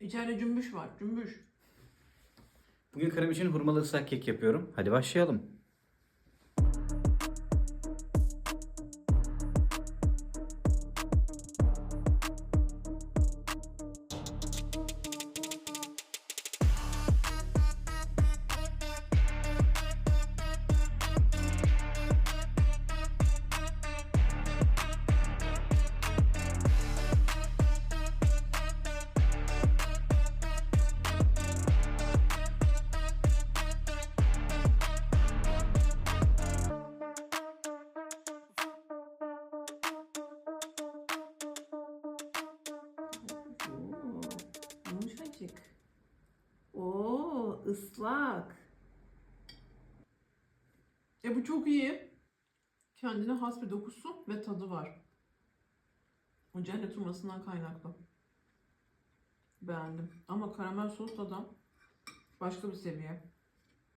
İçeride cümbüş var. Cümbüş. Bugün krem için hurmalı ıslak kek yapıyorum. Hadi başlayalım. Islak. E bu çok iyi. Kendine has bir dokusu ve tadı var. O cennet hurmasından kaynaklı. Beğendim. Ama karamel sos da başka bir seviye.